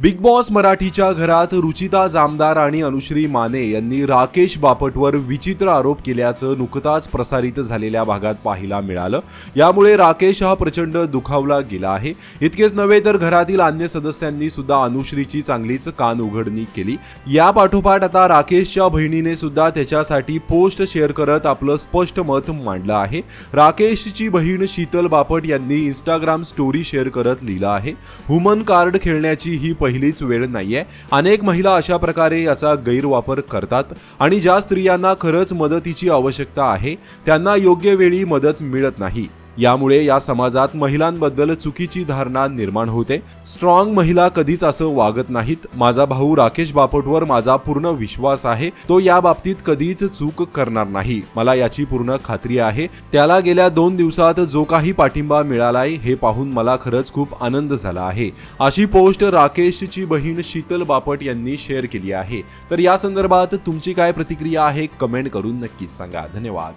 Big boss मराठीच्या घरात रुचिता जामदार आणि अनुश्री माने यांनी राकेश बापटवर विचित्र आरोप केल्याचं नुकताच प्रसारित झालेल्या भागात पाहायला मिळालं. यामुळे राकेश हा प्रचंड दुखावला गेला आहे. इतकेच नव्हे तर घरातील अन्य सदस्यांनी सुद्धा अनुश्रीची चांगलीच कान उघडणी केली. या पाठोपाठ आता राकेशच्या बहिणीने सुद्धा त्याच्यासाठी पोस्ट शेअर करत आपलं स्पष्ट मत मांडलं आहे. राकेशची बहीण शीतल बापट यांनी इंस्टाग्राम स्टोरी शेअर करत लिहिलं आहे. हुमन कार्ड खेळण्याची ही पहिलीच वेळ नाहीये. अनेक महिला अशा प्रकारे याचा गैरवापर करतात आणि ज्या स्त्रियांना खरंच मदतीची आवश्यकता आहे त्यांना योग्य वेळी मदत मिळत नाही. यामुळे या समाजात महिलांबद्दल चुकीची धारणा निर्माण होते. स्ट्रॉंग महिला कधीच असं वागत नाहीत. माझा भाऊ राकेश बापटवर माझा पूर्ण विश्वास आहे. तो या बाबतीत कधीच चूक करणार नाही. मला याची पूर्ण खात्री आहे. त्याला गेल्या दोन दिवसात जो काही पाठिंबा मिळालाय हे पाहून मला खरंच खूप आनंद झाला आहे. अशी पोस्ट राकेशची बहीण शीतल बापट यांनी शेअर केली आहे. तर या संदर्भात तुमची काय प्रतिक्रिया आहे कमेंट करून नक्कीच सांगा. धन्यवाद.